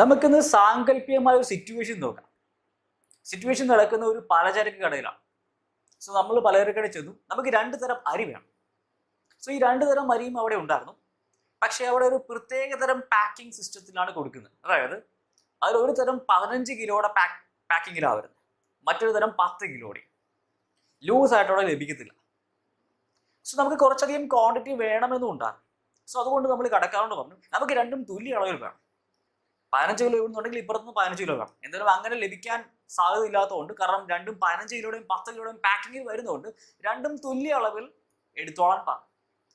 നമുക്കിന്ന് സാങ്കല്പികമായ ഒരു സിറ്റുവേഷൻ നോക്കാം. സിറ്റുവേഷൻ നടക്കുന്ന ഒരു പലചരക്ക് കടയിലാണ്. സോ നമ്മൾ പലചരക്ക് കടയിൽ ചെന്നു. നമുക്ക് രണ്ട് തരം അരി വേണം. സോ ഈ രണ്ട് തരം അരിയും അവിടെ ഉണ്ടായിരുന്നു. പക്ഷേ അവിടെ ഒരു പ്രത്യേക തരം പാക്കിംഗ് സിസ്റ്റത്തിലാണ് കൊടുക്കുന്നത്. അതായത് അതിൽ ഒരു തരം പതിനഞ്ച് കിലോയുടെ പാക്ക് പാക്കിങ്ങിലാണ് വരുന്നത്. മറ്റൊരു തരം പത്ത് കിലോയുടെ ലൂസ് ആയിട്ട് അവിടെ ലഭിക്കത്തില്ല. സോ നമുക്ക് കുറച്ചധികം ക്വാണ്ടിറ്റി വേണമെന്നും ഉണ്ടാകും സോ അതുകൊണ്ട് നമ്മൾ കടക്കാരോട് പറഞ്ഞു നമുക്ക് രണ്ടും തുല്യ അളവിൽ വേണം. പതിനഞ്ച് കിലോ ഇടുന്നുണ്ടെങ്കിൽ ഇപ്പുറത്തുനിന്ന് പതിനഞ്ച് കിലോ വേണം. എന്തായാലും അങ്ങനെ ലഭിക്കാൻ സാധ്യത ഇല്ലാത്തതുകൊണ്ട് കാരണം രണ്ടും പതിനഞ്ച് കിലോയുടെയും പത്ത് കിലോയുടെയും പാക്കിങ്ങിൽ വരുന്നതുകൊണ്ട് രണ്ടും തുല്യ അളവിൽ എടുത്തോളാൻ പറഞ്ഞു.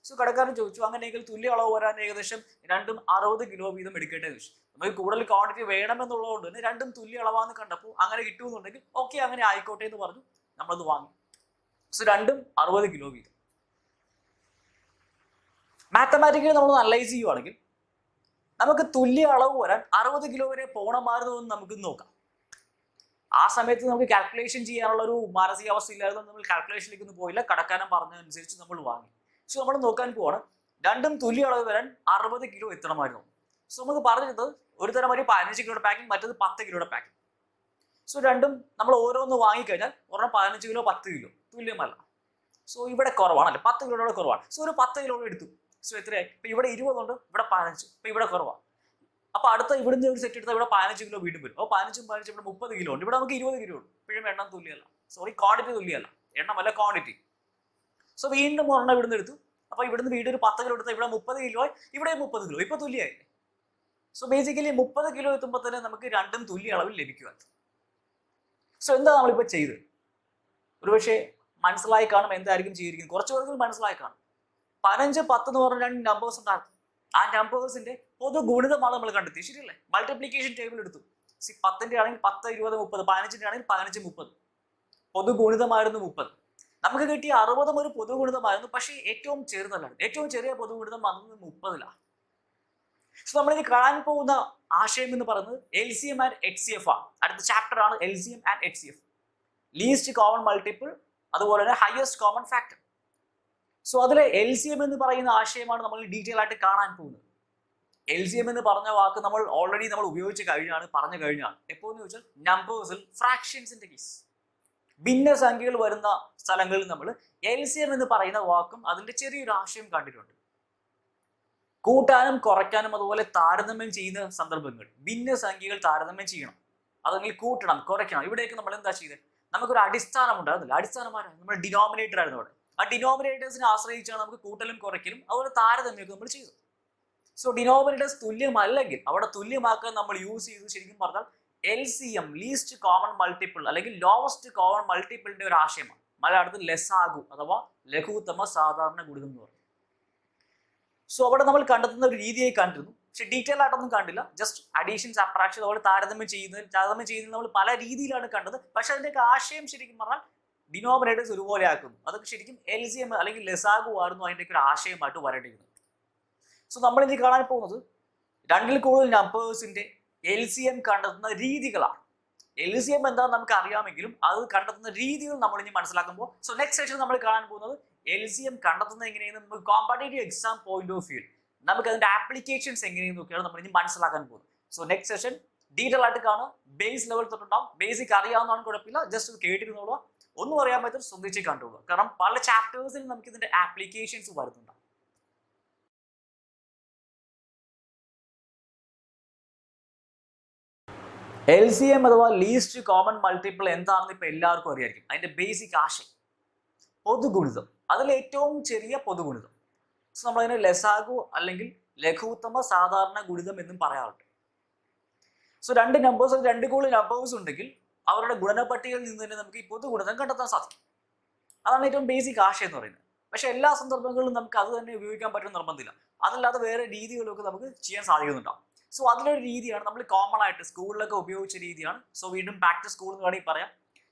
സോ കടക്കാരൻ ചോദിച്ചു അങ്ങനെയെങ്കിൽ തുല്യ അളവ് വരാൻ ഏകദേശം രണ്ടും അറുപത് കിലോ വീതം എടുക്കട്ടെ ചോദിച്ചു. നമുക്ക് കൂടുതൽ ക്വാണ്ടിറ്റി വേണമെന്നുള്ളതുകൊണ്ട് തന്നെ രണ്ടും തുല്യ അളവാന്ന് കണ്ടപ്പോൾ അങ്ങനെ കിട്ടുമെന്നുണ്ടെങ്കിൽ ഓക്കെ അങ്ങനെ ആയിക്കോട്ടെ എന്ന് പറഞ്ഞു. നമ്മളത് വാങ്ങി. സോ രണ്ടും അറുപത് കിലോ വീതം. മാത്തമാറ്റിക്കലി നമ്മൾ അനലൈസ് ചെയ്യുവാണെങ്കിൽ നമുക്ക് തുല്യ അളവ് വരാൻ അറുപത് കിലോ വരെ പോകണമായിരുന്നു എന്ന് നമുക്ക് നോക്കാം. ആ സമയത്ത് നമുക്ക് കാൽക്കുലേഷൻ ചെയ്യാനുള്ള ഒരു മാനസികാവസ്ഥ ഇല്ലായിരുന്നു നമ്മൾ കാൽക്കുലേഷനിലേക്ക് ഒന്നും പോയില്ല. കടക്കാരൻ പറഞ്ഞതനുസരിച്ച് നമ്മൾ വാങ്ങി. സോ നമ്മൾ നോക്കാൻ പോവാണ്. രണ്ടും തുല്യ അളവ് വരാൻ അറുപത് കിലോ എത്തണമായിരുന്നു സോ നമുക്ക് പറഞ്ഞത് ഒരു തരം ഒരു പതിനഞ്ച് കിലോയുടെ പാക്കിംഗ് മറ്റത് പത്ത് കിലോയുടെ പാക്കിംഗ് സോ രണ്ടും നമ്മൾ ഓരോന്ന് വാങ്ങിക്കഴിഞ്ഞാൽ ഒരെണ്ണം പതിനഞ്ച് കിലോ പത്ത് കിലോ. തുല്യമല്ല. സോ ഇവിടെ കുറവാണല്ലേ? പത്ത് കിലോയുടെ കുറവാണ്. സോ ഒരു പത്ത് കിലോ എടുത്തു. സോ എത്രയായി? ഇപ്പൊ ഇവിടെ ഇരുപതുണ്ട് ഇവിടെ പതിനഞ്ച്. ഇപ്പൊ ഇവിടെ കുറവാണ് അപ്പൊ അടുത്ത ഇവിടുന്ന് ഒരു സെറ്റ് എടുത്താൽ ഇവിടെ പതിനഞ്ച് കിലോ വീണ്ടും വരും. അപ്പോൾ പതിനഞ്ചും പതിനഞ്ചും ഇവിടെ മുപ്പത് കിലോ ഉണ്ട്. ഇവിടെ നമുക്ക് ഇരുപത് കിലോ ഉണ്ട്. ഇപ്പോഴും എണ്ണം തുല്യമല്ല. സോറി ക്വാണ്ടിറ്റി തുല്യമല്ല. എണ്ണമല്ല ക്വാണ്ടിറ്റി സോ വീണ്ടും ഒരെണ്ണം ഇവിടുന്ന് എടുത്തു. അപ്പൊ ഇവിടുന്ന് വീണ്ടും ഒരു പത്ത് കിലോ എടുത്താൽ ഇവിടെ മുപ്പത് കിലോ ഇവിടെ മുപ്പത് കിലോ ഇപ്പൊ തുല്യമായില്ലേ സോ ബേസിക്കലി മുപ്പത് കിലോ എത്തുമ്പോൾ തന്നെ നമുക്ക് രണ്ടും തുല്യ അളവിൽ ലഭിക്കുക സോ എന്താ നമ്മളിപ്പോ ചെയ്തത്? ഒരുപക്ഷെ മനസ്സിലായി കാണും എന്തായിരിക്കും ചെയ്തിരിക്കുന്നത്. കുറച്ച് പേർക്ക് മനസ്സിലായി കാണും. പതിനഞ്ച് പത്ത് എന്ന് പറഞ്ഞ രണ്ട് നമ്പേഴ്സ് ഉണ്ടാകും ആ നമ്പേഴ്സിന്റെ പൊതു ഗുണിതമാണ് നമ്മൾ കണ്ടെത്തി ശരിയല്ലേ? മൾട്ടിപ്ലിക്കേഷൻ ടേബിൾ എടുത്തു. സി പത്തിന്റെ ആണെങ്കിൽ പത്ത് ഇരുപത് മുപ്പത്. പതിനഞ്ചിന്റെ ആണെങ്കിൽ പതിനഞ്ച് മുപ്പത്. പൊതു ഗുണിതമായിരുന്നു മുപ്പത്. നമുക്ക് കിട്ടിയ അറുപതും ഒരു പൊതു ഗുണിതമായിരുന്നു. പക്ഷേ ഏറ്റവും ചെറുതല്ലാണ് ഏറ്റവും ചെറിയ പൊതു ഗുണിതം വന്നത് മുപ്പതിലാണ് സോ നമ്മളിത് കാണാൻ പോകുന്ന ആശയം എന്ന് പറയുന്നത് L C M and H C F ആണ് അടുത്ത ചാപ്റ്റർ ആണ് L C M and H C F least common multiple അതുപോലെ തന്നെ ഹയസ്റ്റ് കോമൺ ഫാക്ടർ സോ അതിലെ എൽ സി എം എന്ന് പറയുന്ന ആശയമാണ് നമ്മൾ ഡീറ്റെയിൽ ആയിട്ട് കാണാൻ പോകുന്നത്. എൽ സി എം എന്ന് പറഞ്ഞ വാക്ക് നമ്മൾ ഓൾറെഡി നമ്മൾ ഉപയോഗിച്ച് കഴിഞ്ഞാണ് പറഞ്ഞു കഴിഞ്ഞാണ്. എപ്പോ എന്ന് ചോദിച്ചാൽ നമ്പേഴ്സിൽ ഫ്രാക്ഷൻസിന്റെ കേസ് ഭിന്ന സംഖ്യകൾ വരുന്ന സ്ഥലങ്ങളിൽ നമ്മൾ എൽ സി എം എന്ന് പറയുന്ന വാക്കും അതിന്റെ ചെറിയൊരു ആശയം കണ്ടിട്ടുണ്ട്. കൂട്ടാനും കുറയ്ക്കാനും അതുപോലെ താരതമ്യം ചെയ്യുന്ന സന്ദർഭങ്ങൾ. ഭിന്ന സംഖ്യകൾ താരതമ്യം ചെയ്യണം. അതല്ലെങ്കിൽ കൂട്ടണം കുറയ്ക്കണം. ഇവിടെയൊക്കെ നമ്മൾ എന്താ ചെയ്തത് നമുക്കൊരു അടിസ്ഥാനം ഉണ്ടായിരുന്നില്ല അടിസ്ഥാനമായിരുന്നു നമ്മുടെ ഡിനോമിനേറ്റർ ആയിരുന്നു അവിടെ. ആ ഡിനോമിനേറ്റേഴ്സിനെ ആശ്രയിച്ചാണ് നമുക്ക് കൂട്ടലും കുറയ്ക്കലും അതുപോലെ താരതമ്യമൊക്കെ നമ്മൾ ചെയ്തു സോ ഡിനോമിനേറ്റേഴ്സ് തുല്യമല്ലെങ്കിൽ അവിടെ തുല്യമാക്കാൻ നമ്മൾ യൂസ് ചെയ്ത് ശരിക്കും പറഞ്ഞാൽ L C M least common multiple അല്ലെങ്കിൽ ലോവസ്റ്റ് കോമൺ മൾട്ടിപ്പിളിന്റെ ഒരു ആശയമാണ്. മലയാളത്തിൽ ലെസാഗു അഥവാ ലഘുത്തമ സാധാരണ ഗുണിതം എന്ന് പറയും. സോ അവിടെ നമ്മൾ കണ്ടെത്തുന്ന ഒരു രീതിയായി കണ്ടിരുന്നു. പക്ഷെ ഡീറ്റെയിൽ ആയിട്ടൊന്നും കണ്ടില്ല. ജസ്റ്റ് അഡീഷൻ സബ്ട്രാക്ഷൻ അതുപോലെ താരതമ്യം ചെയ്യുന്നത് താരതമ്യം ചെയ്യുന്നത് നമ്മൾ പല രീതിയിലാണ് കണ്ടത്. പക്ഷെ അതിന്റെയൊക്കെ ആശയം ശരിക്കും പറഞ്ഞാൽ ഡിനോമിനേറ്റേഴ്സ് ഒരുപോലെ ആക്കുന്നു. അതൊക്കെ ശരിക്കും എൽ സി എം അല്ലെങ്കിൽ ലെസാഗു ആയിരുന്നു അതിന്റെയൊക്കെ ഒരു ആശയമായിട്ട് വരേണ്ടിയിരുന്നത് സോ നമ്മൾ ഇനി കാണാൻ പോകുന്നത് രണ്ടിൽ കൂടുതൽ നമ്പേഴ്സിന്റെ എൽ സി എം കണ്ടെത്തുന്ന രീതികളാണ്. എൽ സി എം എന്താണെന്ന് നമുക്ക് അറിയാമെങ്കിലും അത് കണ്ടെത്തുന്ന രീതികൾ നമ്മൾ ഇനി മനസ്സിലാക്കുമ്പോൾ സോ നെക്സ്റ്റ് സെഷൻ നമ്മൾ കാണാൻ പോകുന്നത് എൽ സി എം കണ്ടെത്തുന്നത് എങ്ങനെയെന്ന് നമുക്ക് competitive exam point of view നമുക്ക് അതിന്റെ ആപ്ലിക്കേഷൻസ് എങ്ങനെയെന്ന് നോക്കിയാണ് നമ്മൾ ഇനി മനസ്സിലാക്കാൻ പോകുന്നത്. സോ നെക്സ്റ്റ് സെഷൻ ഡീറ്റെയിൽ ആയിട്ട് കാണുക. Base level തൊട്ടുണ്ടാവും. ബേസിക് അറിയാവുന്നതാണ് കുഴപ്പമില്ല. ജസ്റ്റ് കേട്ടിരുന്നോളൂ ഒന്നും അറിയാൻ പറ്റും ശ്രദ്ധിച്ച് കണ്ടോളൂ കാരണം പല ചാപ്റ്റേഴ്സിൽ നമുക്ക് ഇതിന്റെ ആപ്ലിക്കേഷൻസ് വരുന്നുണ്ട്. എൽ സി എം അഥവാ ലീസ്റ്റ് കോമൺ മൾട്ടിപ്പിൾ എന്താണെന്ന് ഇപ്പൊ എല്ലാവർക്കും അറിയായിരിക്കും. അതിന്റെ ബേസിക് ആശയം. പൊതുഗുണിതം. അതിൽ ഏറ്റവും ചെറിയ പൊതുഗുണിതം. സോ നമ്മളതിനെ ലസാഗു അല്ലെങ്കിൽ ലഘുത്തമ സാധാരണ ഗുണിതം എന്നും പറയാറുണ്ട്. സോ രണ്ട് നമ്പേഴ്സ് രണ്ട് കൂടുതൽ നമ്പേഴ്സ് ഉണ്ടെങ്കിൽ അവരുടെ ഗുണനപ്പട്ടികയിൽ നിന്ന് തന്നെ നമുക്ക് ഈ ഗുണനം കണ്ടെത്താൻ സാധിക്കും. അതാണ് ഏറ്റവും ബേസിക് ആശയം എന്ന് പറയുന്നത്. പക്ഷെ എല്ലാ സന്ദർഭങ്ങളിലും നമുക്ക് അത് തന്നെ ഉപയോഗിക്കാൻ പറ്റുന്ന നിർബന്ധമില്ല. അതല്ലാതെ വേറെ രീതികളൊക്കെ നമുക്ക് ചെയ്യാൻ സാധിക്കുന്നുണ്ടാവും. സോ അതിലൊരു രീതിയാണ് നമ്മൾ കോമൺ ആയിട്ട് സ്കൂളിലൊക്കെ ഉപയോഗിച്ച രീതിയാണ്. സോ വീണ്ടും ബാക്ക് ടു സ്കൂൾ എന്ന് വേണമെങ്കിൽ പറയാം.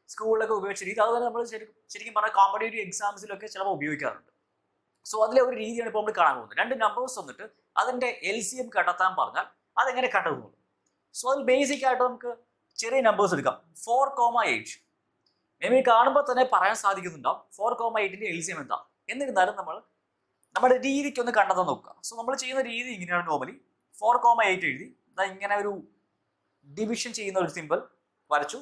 സ്കൂളിലൊക്കെ ഉപയോഗിച്ച രീതി അതുപോലെ നമ്മൾ ശരിക്കും ശരിക്കും പറഞ്ഞാൽ കോമ്പറ്റേറ്റീവ് എക്സാംസിലൊക്കെ ചിലപ്പോൾ ഉപയോഗിക്കാറുണ്ട്. സോ അതിലെ ഒരു രീതിയാണ് ഇപ്പോൾ നമ്മൾ കാണാൻ പോകുന്നത്. രണ്ട് നമ്പേഴ്സ് വന്നിട്ട് അതിന്റെ എൽ സി എം കണ്ടെത്താൻ പറഞ്ഞാൽ അതെങ്ങനെ കണ്ടെത്തുന്നു? സോ അതിൽ ബേസിക് ആയിട്ട് നമുക്ക് ചെറിയ നമ്പേഴ്സ് എടുക്കാം. ഫോർ കോമ എയ്റ്റ് മേബി കാണുമ്പോൾ തന്നെ പറയാൻ സാധിക്കുന്നുണ്ടാവും. ഫോർ കോമ എയ്റ്റിന്റെ എൽ സി എം എന്താ? എന്നിരുന്നാലും നമ്മൾ നമ്മുടെ രീതിക്ക് ഒന്ന് കണ്ടെത്താൻ നോക്കുക. സോ നമ്മൾ ചെയ്യുന്ന രീതി ഇങ്ങനെയാണ് നോർമലി ഫോർ കോമ എയ്റ്റ് എഴുതി. ഇങ്ങനെ ഒരു ഡിവിഷൻ ചെയ്യുന്ന ഒരു സിമ്പിൾ വരച്ചു.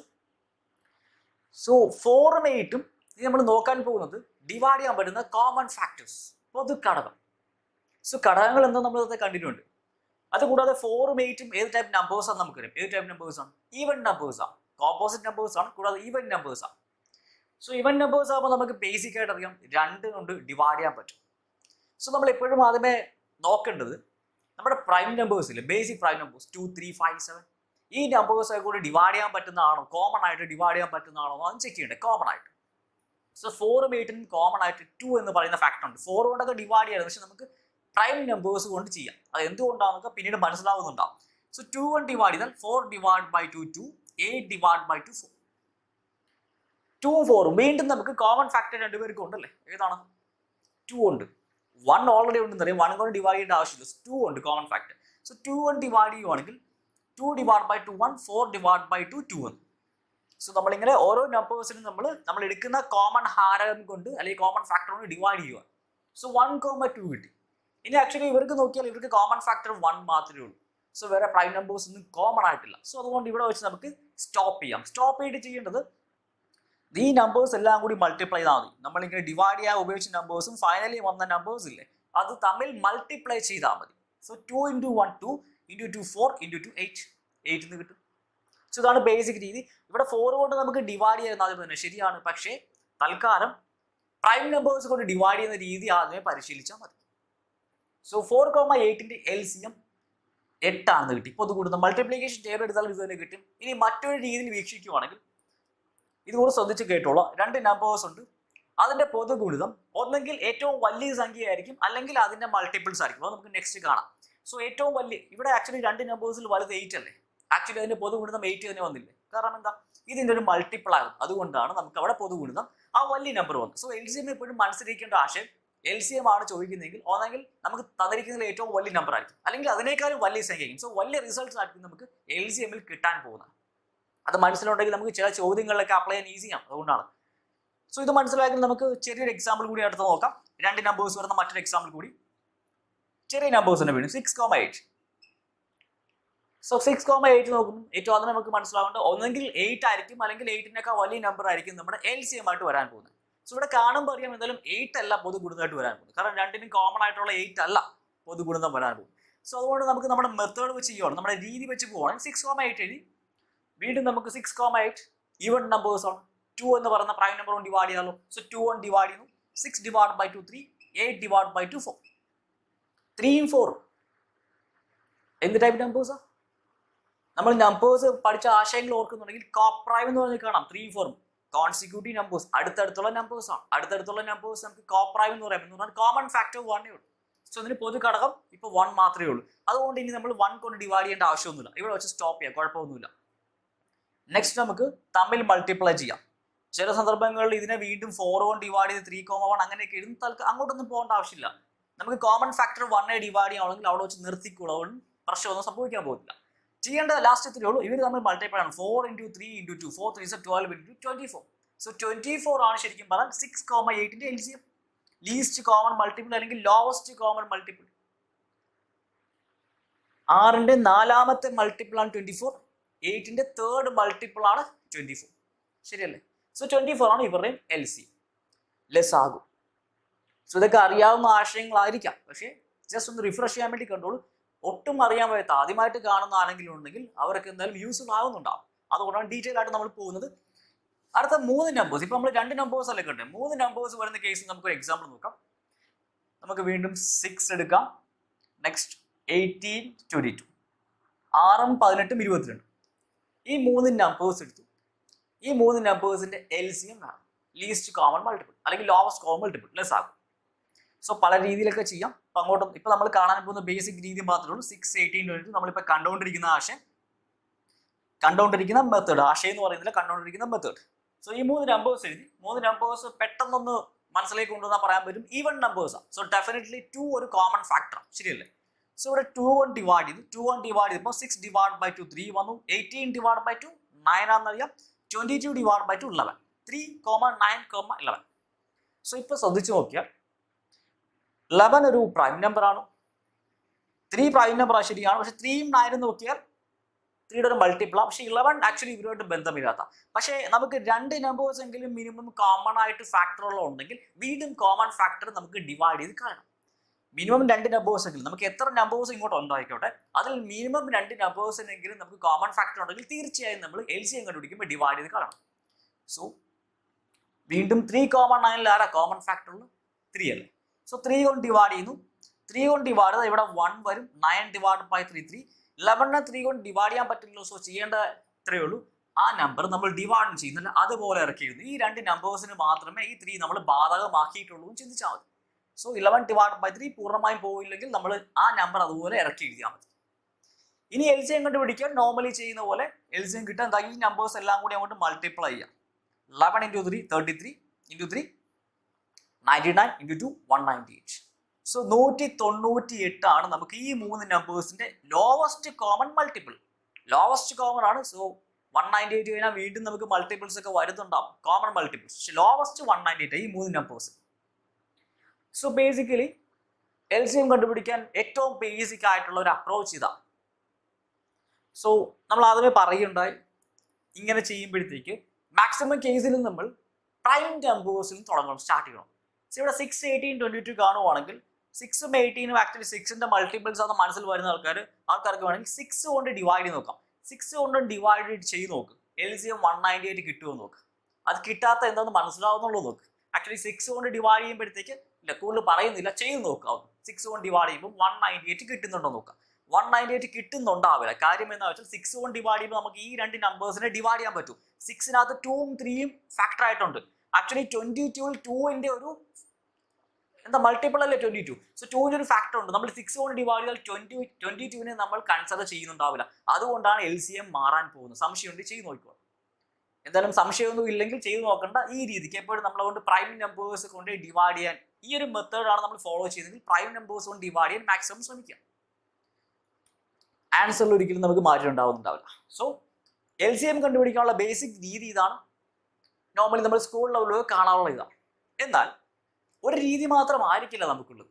സോ ഫോറും എയ്റ്റും ഇത് നമ്മൾ നോക്കാൻ പോകുന്നത് ഡിവൈഡ് ചെയ്യാൻ പറ്റുന്ന കോമൺ ഫാക്ടേഴ്സ് പൊതു ഘടകം. സോ ഘടകങ്ങൾ എന്താ നമ്മൾ കണ്ടിട്ടുണ്ട്. അതുകൂടാതെ ഫോറും എയ്റ്റും ഏത് ടൈപ്പ് നമ്പേഴ്സ് ആണ് നമുക്കറിയാം? ഏത് ടൈപ്പ് നമ്പേഴ്സ് ആണ്? ഈവൻ നമ്പേഴ്സ് ആണ്. കോമ്പോസിറ്റ് നമ്പേഴ്സ് ആണ് കൂടാതെ ഈവൻ നമ്പേഴ്സ് ആണ്. സോ ഈവൻ നമ്പേഴ്സ് ആകുമ്പോൾ നമുക്ക് ബേസിക് ആയിട്ട് അറിയാം. രണ്ട് കൊണ്ട് ഡിവൈഡ് ചെയ്യാൻ പറ്റും. സോ നമ്മൾ എപ്പോഴും ആദ്യമേ നോക്കേണ്ടത് നമ്മുടെ prime നമ്പേഴ്സിൽ basic prime numbers two three five seven ഈ നമ്പേഴ്സ് കൂടി ഡിവൈഡ് ചെയ്യാൻ പറ്റുന്നതാണോ? കോമൺ ആയിട്ട് ഡിവൈഡ് ചെയ്യാൻ പറ്റുന്നതാണോ? അത് ചെക്ക് ചെയ്യേണ്ടത് കോമൺ ആയിട്ട്. സോ ഫോറും എയ്റ്റും കോമൺ ആയിട്ട് ടു എന്ന് പറയുന്ന ഫാക്ടർ ഉണ്ട്. ഫോർ കൊണ്ടൊക്കെ ഡിവൈഡ് ചെയ്യാറ് പക്ഷെ നമുക്ക് പ്രൈം നമ്പേഴ്സ് കൊണ്ട് ചെയ്യാം. അത് എന്തുകൊണ്ടാണെന്നൊക്കെ പിന്നീട് മനസ്സിലാവുന്നുണ്ടാവും. സോ ടു വൺ ഡിവൈഡ് ചെയ്താൽ four divide by two two eight divide by two four two ഫോറും വീണ്ടും നമുക്ക് കോമൺ ഫാക്ടർ രണ്ടുപേർക്കും ഉണ്ടല്ലേ? ഏതാണ്? ടു ഉണ്ട്. വൺ ഓൾറെഡി ഉണ്ടെന്ന് അറിയാം. വൺ കൊണ്ട് ഡിവൈഡ് ചെയ്യേണ്ട ആവശ്യമില്ല. ടു ഉണ്ട് കോമൺ ഫാക്ടർ സോ ടു കൊണ്ട് ഡിവൈഡ് ചെയ്യുവാണെങ്കിൽ two divide by two one four divide by two two one so നമ്മളിങ്ങനെ ഓരോ നമ്പേഴ്സിനും നമ്മൾ നമ്മൾ എടുക്കുന്ന കോമൺ ഹാരം കൊണ്ട് അല്ലെങ്കിൽ കോമൺ ഫാക്ടർ കൊണ്ട് ഡിവൈഡ് ചെയ്യുക സോ വൺ കോമ ടു കിട്ടി. ഇനി ആക്ച്വലി ഇവർക്ക് നോക്കിയാൽ ഇവർക്ക് കോമൺ ഫാക്ടർ വൺ മാത്രമേ ഉള്ളൂ. സോ വേറെ പ്രൈം നമ്പേഴ്സ് ഒന്നും കോമൺ ആയിട്ടില്ല. സോ അതുകൊണ്ട് ഇവിടെ വെച്ച് നമുക്ക് സ്റ്റോപ്പ് ചെയ്യാം. സ്റ്റോപ്പ് ചെയ്തിട്ട് ചെയ്യേണ്ടത് ഈ നമ്പേഴ്സ് എല്ലാം കൂടി മൾട്ടിപ്ലൈ ചെയ്താൽ മതി. നമ്മളിങ്ങനെ ഡിവൈഡ് ചെയ്യാൻ ഉപയോഗിച്ച നമ്പേഴ്സും ഫൈനലി വന്ന നമ്പേഴ്സ് ഇല്ലേ? അത് തമ്മിൽ മൾട്ടിപ്ലൈ ചെയ്താൽ മതി. So two into one two into two four into two eight eight എന്ന് കിട്ടും. സോ ഇതാണ് ബേസിക് രീതി. ഇവിടെ ഫോർ കൊണ്ട് നമുക്ക് ഡിവൈഡ് ചെയ്യുന്ന ആദ്യം തന്നെ ശരിയാണ്. പക്ഷേ തൽക്കാലം പ്രൈം നമ്പേഴ്സ് കൊണ്ട് ഡിവൈഡ് ചെയ്യുന്ന രീതി ആദ്യമേ പരിശീലിച്ചാൽ മതി. സോ ഫോർ കോമ എയ്റ്റിന്റെ എൽ സി എം എട്ടാണെന്ന് കിട്ടി. പൊതു കൂടുന്ന മൾട്ടിപ്ലിക്കേഷൻ ടേബിൾ എടുത്താൽ ഇത് തന്നെ കിട്ടും. ഇനി മറ്റൊരു രീതിയിൽ വീക്ഷിക്കുവാണെങ്കിൽ ഇതുകൂടെ ശ്രദ്ധിച്ച് കേട്ടോളാം. രണ്ട് നമ്പേഴ്സ് ഉണ്ട്. അതിന്റെ പൊതു ഗുണിതം ഒന്നെങ്കിൽ ഏറ്റവും വലിയ സംഖ്യ ആയിരിക്കും അല്ലെങ്കിൽ അതിന്റെ മൾട്ടിപ്പിൾസ് ആയിരിക്കും. അത് നമുക്ക് നെക്സ്റ്റ് കാണാം. സോ ഏറ്റവും വലിയ ഇവിടെ ആക്ച്വലി രണ്ട് നമ്പേഴ്സിൽ വലുത് എയ്റ്റ് അല്ലേ? ആക്ച്വലി അതിന്റെ പൊതു ഗുണിതം എയ്റ്റ് തന്നെ വന്നില്ലേ? കാരണം എന്താ? ഇതിന്റെ ഒരു മൾട്ടിപ്പിൾ ആകും. അതുകൊണ്ടാണ് നമുക്ക് അവിടെ പൊതു ഗുണിതം ആ വലിയ നമ്പർ വന്നു സോ എൽ സി എം എപ്പോഴും മനസ്സിലിരിക്കേണ്ട ആശയം എൽ സി എം ആണ് ചോദിക്കുന്നതെങ്കിൽ ഒന്നെങ്കിൽ നമുക്ക് തന്നിരിക്കുന്നതിൽ ഏറ്റവും വലിയ നമ്പർ ആയിരിക്കും. അല്ലെങ്കിൽ അതിനേക്കാളും വലിയ സംഖ്യ ആയിരിക്കും സോ വലിയ റിസൾട്ട്സ് ആയിരിക്കും നമുക്ക് എൽ സി എമ്മിൽ കിട്ടാൻ പോകുന്നത്. അത് മനസ്സിലുണ്ടെങ്കിൽ നമുക്ക് ചില ചോദ്യങ്ങളിലൊക്കെ അപ്ലൈ ചെയ്യാൻ ഈസിയാണ് അതുകൊണ്ടാണ്. സോ ഇത് മനസ്സിലാക്കി നമുക്ക് ചെറിയൊരു എക്സാമ്പിൾ കൂടി അടുത്ത് നോക്കാം. രണ്ട് നമ്പേഴ്സ് വരുന്ന മറ്റൊരു എക്സാമ്പിൾ കൂടി. ചെറിയ നമ്പേഴ്സ് തന്നെ വീണ്ടും six comma eight so six comma eight നോക്കും ഏറ്റവും ആദ്യം നമുക്ക് മനസ്സിലാവേണ്ടത് ഒന്നെങ്കിൽ എയ്റ്റ് ആയിരിക്കും. അല്ലെങ്കിൽ എയ്റ്റിനൊക്കെ വലിയ നമ്പർ ആയിരിക്കും നമ്മുടെ എൽ സി എം ആയിട്ട് വരാൻ പോകുന്നത്. സോ ഇവിടെ കാണുമ്പോൾ അറിയാം എന്തായാലും എയ്റ്റ് അല്ല പൊതു ഗുണിതമായിട്ട് വരാൻ പോകുന്നത്. കാരണം രണ്ടിനും കോമൺ ആയിട്ടുള്ള എയ്റ്റ് അല്ല പൊതു ഗുണിതം വരാൻ പോകും സോ അതുകൊണ്ട് നമുക്ക് നമ്മുടെ മെത്തേഡ് വെച്ച് ചെയ്യുവാണ്. നമ്മുടെ രീതി വെച്ച് പോവുകയാണെങ്കിൽ സിക്സ് കോമ എയ്റ്റ് എഴുതി. വീണ്ടും നമുക്ക് six comma eight even numbers ആണ്. ടു എന്ന് പറയുന്ന പ്രൈം നമ്പർ കൊണ്ട് ഡിവൈഡ് ചെയ്യാമല്ലോ സോ ടു കൊണ്ട് ഡിവൈഡ് ചെയ്യുന്നു. Six divide by two three eight divide by two four ത്രീയും ഫോറും എന്ത് ടൈപ്പ് നമ്പേഴ്സാണ് നമ്മൾ നമ്പേഴ്സ് പഠിച്ച ആശയങ്ങൾ ഓർക്കുന്നുണ്ടെങ്കിൽ കോപ്രൈം എന്ന് പറഞ്ഞ് കാണാം. ത്രീ ഫോറും കോൺസിക്യൂട്ടീവ് നമ്പേഴ്സ് അടുത്തടുത്തുള്ള നമ്പേഴ്സ് ആണ്. അടുത്തടുത്തുള്ള നമ്പേഴ്സ് നമുക്ക് കോപ്രൈം എന്ന് പറയാം. എന്ന് പറഞ്ഞാൽ കോമൺ ഫാക്ടർ വണ്ണേ ഉള്ളൂ. സോ ഇതിന് പൊതു ഘടകം ഇപ്പോൾ വൺ മാത്രമേ ഉള്ളൂ. അതുകൊണ്ട് ഇനി നമ്മൾ വൺ കൊണ്ട് ഡിവൈഡ് ചെയ്യേണ്ട ആവശ്യമൊന്നുമില്ല. ഇവിടെ വെച്ച് സ്റ്റോപ്പ് ചെയ്യാം. കുഴപ്പമൊന്നുമില്ല. നെക്സ്റ്റ് നമുക്ക് തമ്മിൽ മൾട്ടിപ്ലൈ ചെയ്യാം. ചില സന്ദർഭങ്ങളിൽ ഇതിനെ വീണ്ടും ഫോർ കൊണ്ട് ഡിവൈഡ് ചെയ്ത് ത്രീ കോമ വൺ അങ്ങനെയൊക്കെ എഴുതുന്ന തൽക്ക് അങ്ങോട്ടൊന്നും പോകേണ്ട ആവശ്യമില്ല. നമുക്ക് കോമൺ ഫാക്ടർ വണ്ണെ ഡിവൈഡ് ചെയ്യാണെങ്കിൽ അവിടെ വെച്ച് നിർത്തിക്കൂടാവും പ്രശ്നമൊന്നും സംഭവിക്കാൻ പോകുന്നില്ല. ചെയ്യേണ്ട ലാസ്റ്റ് ഇത്രയേ ഉള്ളൂ. ഇവർ തമ്മിൽ മൾട്ടിപ്ലൈ ആണ് four into three into two four three twelve into twenty four so twenty four ആണ് ശരിക്കും പറഞ്ഞാൽ six comma എയ്റ്റിന്റെ L C M least common multiple അല്ലെങ്കിൽ ലോവസ്റ്റ് കോമൺ മൾട്ടിപ്പിൾ ആറിന്റെ നാലാമത്തെ മൾട്ടിപ്പിൾ ആണ് ട്വന്റി ഫോർ എയ്റ്റിന്റെ തേർഡ് മൾട്ടിപ്പിൾ ആണ് ട്വന്റി ഫോർ ശരിയല്ലേ? സോ ട്വന്റി ഫോർ ആണ് ഇവരുടെയും എൽ സി ലെസ് ആകും. സോ ഇതൊക്കെ അറിയാവുന്ന ആശയങ്ങളായിരിക്കാം. പക്ഷേ ജസ്റ്റ് ഒന്ന് റിഫ്രഷ് ചെയ്യാൻ വേണ്ടി കണ്ടോളൂ. ഒട്ടും അറിയാൻ വയ്യാത്ത ആദ്യമായിട്ട് കാണുന്ന ആരെങ്കിലും ഉണ്ടെങ്കിൽ അവർക്ക് എന്തായാലും യൂസ് ആകുന്നുണ്ടാവും അതുകൊണ്ടാണ് ഡീറ്റെയിൽ ആയിട്ട് നമ്മൾ പോകുന്നത്. അടുത്ത മൂന്ന് നമ്പേഴ്സ് ഇപ്പൊ നമ്മൾ രണ്ട് നമ്പേഴ്സ് അല്ലേ കണ്ടേ മൂന്ന് നമ്പേഴ്സ് വരുന്ന കേസിൽ നമുക്ക് ഒരു എക്സാമ്പിൾ നോക്കാം. നമുക്ക് വീണ്ടും സിക്സ് എടുക്കാം. നെക്സ്റ്റ് എയ്റ്റീൻ ട്വന്റി ടു ആറും പതിനെട്ടും ഇരുപത്തിരണ്ടും. ഈ മൂന്ന് നമ്പേഴ്സ് എടുത്തു. ഈ മൂന്ന് നമ്പേഴ്സിന്റെ എൽ സി എം വേണം. ലീസ്റ്റ് കോമൺ മൾട്ടിപ്പിൾ അല്ലെങ്കിൽ ലോവസ്റ്റ് കോമൺ മൾട്ടിപ്പിൾ ലെസ് ആകും. സോ പല രീതിയിലൊക്കെ ചെയ്യാം. അപ്പൊ അങ്ങോട്ടും ഇപ്പൊ നമ്മൾ കാണാൻ പോകുന്ന ബേസിക് രീതി മാത്രമേ ഉള്ളൂ. സിക്സ് എയ്റ്റീൻ ട്വന്റി ടു നമ്മളിപ്പോ കണ്ടുകൊണ്ടിരിക്കുന്ന ആശയം. കണ്ടുകൊണ്ടിരിക്കുന്ന മെത്തേഡ് ആശയം എന്ന് പറയുന്നില്ല കണ്ടുകൊണ്ടിരിക്കുന്ന മെത്തേഡ് സോ ഈ മൂന്ന് നമ്പേഴ്സ് എഴുതി. മൂന്ന് നമ്പേഴ്സ് പെട്ടെന്നൊന്ന് മനസ്സിലേക്ക് കൊണ്ടുവന്നാൽ പറയാൻ പറ്റും. ഈവൺ നമ്പേഴ്സാണ് സോ ഡെഫിനറ്റ്ലി ടു ഒരു കോമൺ ഫാക്ടറാണ് ശരിയല്ലേ? സോ ഇവിടെ ടു വൺ ഡിവൈഡ് ചെയ്തു. ടു വൺ ഡിവൈഡ് ചെയ്തപ്പോൾ six divide by two three വന്നു. Eighteen divide by two nine ആണെന്നറിയാം twenty two divide by two eleven three comma nine comma eleven so ഇപ്പോൾ ശ്രദ്ധിച്ചു നോക്കിയാൽ ലെവൻ ഒരു പ്രൈം നമ്പർ ആണ്. Three prime number ശരിയാണ്. പക്ഷെ ത്രീയും നയനും നോക്കിയാൽ ത്രീയുടെ ഒരു മൾട്ടിപ്പിൾ പക്ഷെ ഇലവൻ ആക്ച്വലി ഇവരുമായിട്ട് ബന്ധമില്ലാത്ത. പക്ഷേ നമുക്ക് രണ്ട് നമ്പേഴ്സ് എങ്കിലും മിനിമം കോമൺ ആയിട്ട് ഫാക്ടറുകൾ ഉണ്ടെങ്കിൽ വീണ്ടും കോമൺ ഫാക്ടർ നമുക്ക് ഡിവൈഡ് ചെയ്ത് കാണാം. മിനിമം രണ്ട് നമ്പേഴ്സ് എങ്കിലും. നമുക്ക് എത്ര നമ്പേഴ്സ് ഇങ്ങോട്ട് ഉണ്ടായിക്കോട്ടെ? അതിൽ മിനിമം രണ്ട് നമ്പേഴ്സിനെങ്കിലും നമുക്ക് കോമൺ ഫാക്ടർ ഉണ്ടെങ്കിൽ തീർച്ചയായും നമ്മൾ എൽ സി എം കണ്ടുപിടിക്കുമ്പോൾ ഡിവൈഡ് ചെയ്ത് കാണാം. സോ വീണ്ടും ത്രീ കോമൺ ആയാലും ആരാ കോമൺ ഫാക്ടർ ഉള്ളു ത്രീ അല്ലേ? സോ ത്രീ കൊണ്ട് ഡിവൈഡ് ചെയ്യുന്നു. ത്രീ കൊണ്ട് ഡിവൈഡ് ചെയ്താൽ ഇവിടെ വൺ വരും. Nine divide by three three ലെവനെ three കൊണ്ട് ഡിവൈഡ് ചെയ്യാൻ പറ്റില്ലല്ലോ. സോ ചെയ്യേണ്ട ഇത്രയേ ഉള്ളൂ. ആ നമ്പർ നമ്മൾ ഡിവൈഡ് ചെയ്യുന്നില്ല. അതുപോലെ ഇറക്കിയിരുന്നു ഈ രണ്ട് നമ്പേഴ്സിന് മാത്രമേ ഈ ത്രീ നമ്മൾ ബാധകമാക്കിയിട്ടുള്ളൂ എന്ന് ചിന്തിച്ചാൽ മതി. So eleven divide by three പൂർണമായും പോയില്ലെങ്കിൽ നമ്മൾ ആ നമ്പർ അതുപോലെ ഇറക്കി എഴുതിയാൽ മതി. ഇനി എൽ സി എം കണ്ടുപിടിക്കാൻ നോർമലി ചെയ്യുന്ന പോലെ എൽ സി എം കിട്ടാൻ എന്താ? ഈ നമ്പേഴ്സ് എല്ലാം കൂടി അങ്ങോട്ട് മൾട്ടിപ്ലൈ ചെയ്യാം. Eleven into three thirty three into three ninety nine into two one ninety eight so നൂറ്റി തൊണ്ണൂറ്റി എട്ടാണ് നമുക്ക് ഈ മൂന്ന് നമ്പേഴ്സിന്റെ lowest common multiple lowest common ആണ്. സോ വൺ നയന്റി എയ്റ്റ് കഴിഞ്ഞാൽ വീണ്ടും നമുക്ക് മൾട്ടിപ്പിൾസ് ഒക്കെ വരുന്നുണ്ടാവും. കോമൺ മൾട്ടിപ്പിൾസ് പക്ഷെ ലോവസ്റ്റ് വൺ നയന്റി എയ്റ്റ് ഈ മൂന്ന് numbers so basically L C M കണ്ടുപിടിക്കാൻ ഏറ്റവും ബേസിക് ആയിട്ടുള്ള ഒരു അപ്രോച്ച് ഇതാണ് സോ നമ്മൾ ആദ്യമേ പറയുണ്ടായി ഇങ്ങനെ ചെയ്യുമ്പോഴത്തേക്ക് മാക്സിമം കേസിൽ നമ്മൾ പ്രൈം നമ്പേഴ്സിൽ തുടങ്ങണം സ്റ്റാർട്ട് ചെയ്യണം. സോ ഇവിടെ സിക്സ് എയ്റ്റീൻ ട്വന്റി ടു കാണുവാണെങ്കിൽ സിക്സും എയ്റ്റീനും ആക്ച്വലി സിക്സിന്റെ മൾട്ടിപ്പിൾസ് ആണ് മനസ്സിൽ വരുന്ന ആൾക്കാർ ആൾക്കാർക്ക് വേണമെങ്കിൽ സിക്സ് കൊണ്ട് ഡിവൈഡ് ചെയ്ത് നോക്കാം. സിക്സ് കൊണ്ട് ഡിവൈഡ് ചെയ്ത് നോക്ക്. L C M one ninety eight കിട്ടുമോ നോക്ക്. അത് കിട്ടാത്ത എന്താണെന്ന് മനസ്സിലാവുന്നുള്ളൂ നോക്ക്. ആക്ച്വലി സിക്സ് കൊണ്ട് ഡിവൈഡ് ചെയ്യുമ്പോഴത്തേക്ക് ഇല്ല കൂടുതൽ പറയുന്നില്ല ചെയ്ത് നോക്കാം. സിക്സ് കൊണ്ട് ഡിവൈഡ് ചെയ്യുമ്പോൾ വൺ നയന്റി എയ്റ്റ് കിട്ടുന്നുണ്ടോ നോക്കാം. വൺ നയന്റി എയ്റ്റ് കിട്ടുന്നുണ്ടാവില്ല. കാര്യം എന്താ വെച്ചാൽ സിക്സ് കൊണ്ട് ഡിവൈഡ് ചെയ്യുമ്പോൾ നമുക്ക് ഈ രണ്ട് നമ്പേഴ്സിനെ ഡിവൈഡ് ചെയ്യാൻ പറ്റും. സിക്സിനകത്ത് ടൂവും ത്രീയും ഫാക്ടർ ആയിട്ടുണ്ട്. ആക്ച്വലി ട്വന്റി ടൂവിൽ ടൂവിന്റെ ഒരു എന്താ മൾട്ടിപ്പിൾ അല്ലേ ട്വന്റി ടു സോ ടൂവിന് ഒരു ഫാക്ടർ ഉണ്ട്. നമ്മൾ സിക്സ് കൊണ്ട് ഡിവൈഡ് ചെയ്താൽ ട്വന്റി ട്വന്റി ടുവിനെ നമ്മൾ കൺസിഡർ ചെയ്യുന്നുണ്ടാവില്ല. അതുകൊണ്ടാണ് എൽ സി എം മാറാൻ പോകുന്നത്. സംശയമുണ്ട്? ചെയ്ത് നോക്കുക. എന്തായാലും സംശയമൊന്നും ഇല്ലെങ്കിൽ ചെയ്ത് നോക്കണ്ട. ഈ രീതിക്ക് എപ്പോഴും നമ്മളെ കൊണ്ട് പ്രൈം നമ്പേഴ്സ് കൊണ്ട് ഡിവൈഡ് ചെയ്യാൻ ഈ ഒരു മെത്തേഡാണ് നമ്മൾ ഫോളോ ചെയ്യുന്നതെങ്കിൽ പ്രൈം നമ്പേഴ്സ് കൊണ്ട് ഡിവൈഡ് ചെയ്യാൻ മാക്സിമം ശ്രമിക്കാം. ആൻസറിൽ ഒരിക്കലും നമുക്ക് മാറ്റം ഉണ്ടാവുന്നുണ്ടാവില്ല. സോ എൽ സി എം കണ്ടുപിടിക്കാനുള്ള ബേസിക് രീതി ഇതാണ്. നോർമലി നമ്മൾ സ്കൂൾ ലെവലിൽ കാണാനുള്ള ഇതാണ്. എന്നാൽ ഒരു രീതി മാത്രം ആയിരിക്കില്ല നമുക്കുള്ളത്.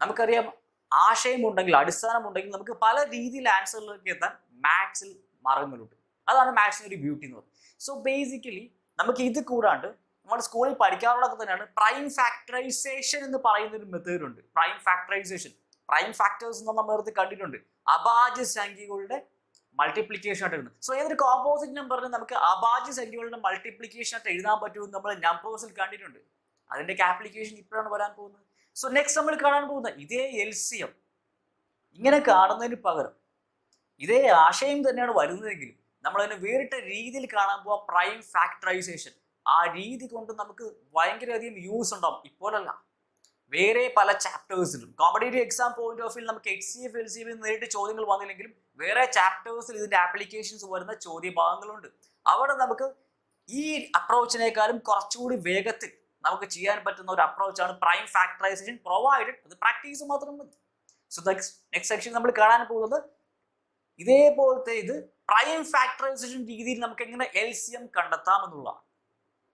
നമുക്കറിയാം ആശയമുണ്ടെങ്കിൽ അടിസ്ഥാനമുണ്ടെങ്കിൽ നമുക്ക് പല രീതിയിൽ ആൻസറിലേക്ക് എത്താൻ മാത്സിൽ മാർഗങ്ങളുണ്ട്. അതാണ് മാത്സിന്റെ ഒരു ബ്യൂട്ടി എന്ന് പറയുന്നത്. സോ ബേസിക്കലി നമുക്ക് ഇത് കൂടാണ്ട് നമ്മൾ സ്കൂളിൽ പഠിക്കാറുള്ളതൊക്കെ തന്നെയാണ് പ്രൈം ഫാക്ടറൈസേഷൻ എന്ന് പറയുന്ന ഒരു മെത്തേഡ് ഉണ്ട്. പ്രൈം ഫാക്ടറൈസേഷൻ പ്രൈം ഫാക്ടേഴ്സ് എന്ന് നമ്മൾ നേരത്തെ കണ്ടിട്ടുണ്ട്. അഭാജ്യ സംഖ്യകളുടെ മൾട്ടിപ്ലിക്കേഷൻ ആയിട്ട് എഴുതുന്നത്. സോ ഏതൊരു കോമ്പോസിറ്റ് നമ്പറിന് നമുക്ക് അഭാജ്യ സംഖ്യകളുടെ മൾട്ടിപ്ലിക്കേഷൻ ആയിട്ട് എഴുതാൻ പറ്റുമെന്ന് നമ്മൾ നമ്പേഴ്സിൽ കണ്ടിട്ടുണ്ട്. അതിന്റെ ആപ്ലിക്കേഷൻ ഇപ്പോഴാണ് വരാൻ പോകുന്നത്. സോ നെക്സ്റ്റ് നമ്മൾ കാണാൻ പോകുന്ന ഇതേ എൽ സി എം ഇങ്ങനെ കാണുന്നതിന് പകരം ഇതേ ആശയം തന്നെയാണ് വരുന്നതെങ്കിലും നമ്മൾ അതിനെ വേറിട്ട രീതിയിൽ കാണാൻ പോവാ പ്രൈം ഫാക്ടറൈസേഷൻ ആ രീതി കൊണ്ട് നമുക്ക് ഭയങ്കരധികം യൂസ് ഉണ്ടാവും. ഇപ്പോഴല്ല. വേറെ പല ചാപ്റ്റേഴ്സിലും competitive exam point of view നമുക്ക് H C F L C F നേരിട്ട് ചോദ്യങ്ങൾ വന്നില്ലെങ്കിലും വേറെ ചാപ്റ്റേഴ്സിൽ ഇതിന്റെ ആപ്ലിക്കേഷൻസ് വരുന്ന ചോദ്യ ഭാഗങ്ങളുണ്ട് അവിടെ നമുക്ക് ഈ അപ്രോച്ചിനേക്കാളും കുറച്ചുകൂടി വേഗത്തിൽ നമുക്ക് ചെയ്യാൻ പറ്റുന്ന ഒരു അപ്രോച്ചാണ് പ്രൈം ഫാക്ടറൈസേഷൻ പ്രൊവൈഡഡ് അത് പ്രാക്ടീസ് മാത്രം മതി. സോ നെക്സ്റ്റ് സെക്ഷൻ നമ്മൾ കാണാൻ പോകുന്നത് ഇതേപോലത്തെ ഇത് പ്രൈം ഫാക്ടറൈസേഷൻ രീതിയിൽ നമുക്ക് എങ്ങനെ എൽ സി എം കണ്ടെത്താം എന്നുള്ളതാണ്.